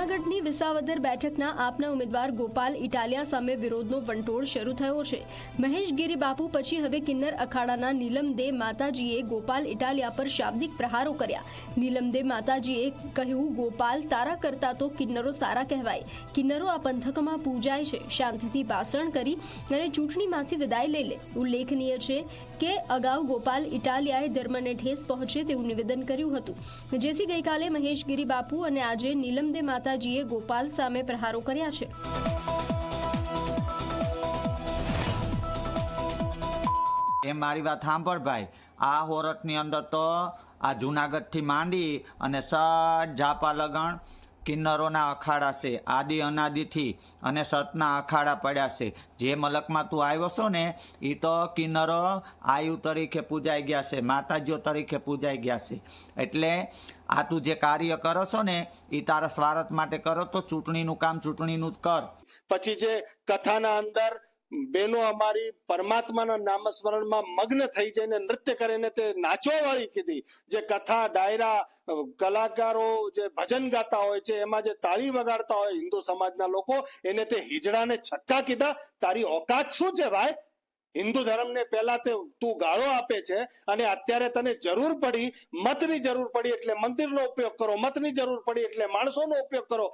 જૂનાગઢની વિસાવદર બેઠકના આપના ઉમેદવાર ગોપાલ ઇટાલિયા સામે વિરોધનો વંટોળ શરૂ થયો છે. મહેશ ગીરી બાપુ પછી હવે કિન્નર અખાડાના નીલમદે માતાજીએ ગોપાલ ઇટાલિયા પર શાબ્દિક પ્રહારો કર્યા. નીલમદે માતાજીએ કહ્યું, ગોપાલ, તારા કરતા તો કિન્નરો સારા કહેવાય. કિન્નરો આ પંથકમાં પૂજાય છે. શાંતિથી ભાષણ કરી અને ચૂંટણીમાંથી વિદાય લઈ લે. ઉલ્લેખનીય છે કે અગાઉ ગોપાલ ઇટાલિયાએ ધર્મને ઠેસ પહોંચે તેવું નિવેદન કર્યું હતું. જેથી ગઈકાલે મહેશ ગીરી બાપુ અને આજે નીલમદે માતાજીએ ગોપાલ સામે પ્રહારો કર્યા છે. એ મારી વાત સાંભળ ભાઈ. આ હોરઠની અંદર તો આ જુનાગઢથી માંડી અને સટ ઝાપા લગણ કિન્નરોના અખાડા છે, આદિ અનાદિથી અને સતના અખાડા પડ્યા છે. જે મલકમાં તું આવ્યો છો ને એ તો કિન્નરો આયુ તરીકે પૂજાઈ ગયા છે, માતાજીઓ તરીકે પૂજાઈ ગયા છે. એટલે આ તું જે કાર્ય કરો છો ને એ તારા સ્વાર્થ માટે કરો તો ચૂંટણીનું કામ ચૂંટણીનું જ કર. પછી જે કથાના અંદર બેનો અમારી પરમાત્માના નામસ્મરણમાં મગ્ન થઈ જઈને નૃત્ય કરીને તે નાચવા વાળી કીધી. જે કથા, ડાયરા કલાકારો જે ભજન ગાતા હોય છે, એમાં જે તાળી વગાડતા હોય હિન્દુ સમાજના લોકો, એને તે હિજડાને છક્કા કીધા. તારી ઓકાત શું છે ભાઈ? હિન્દુ ધર્મને પહેલા તે તું ગાળો આપે છે અને અત્યારે તને જરૂર પડી, મતની જરૂર પડી એટલે મંદિરનો ઉપયોગ કરો, મતની જરૂર પડી એટલે માણસોનો ઉપયોગ કરો.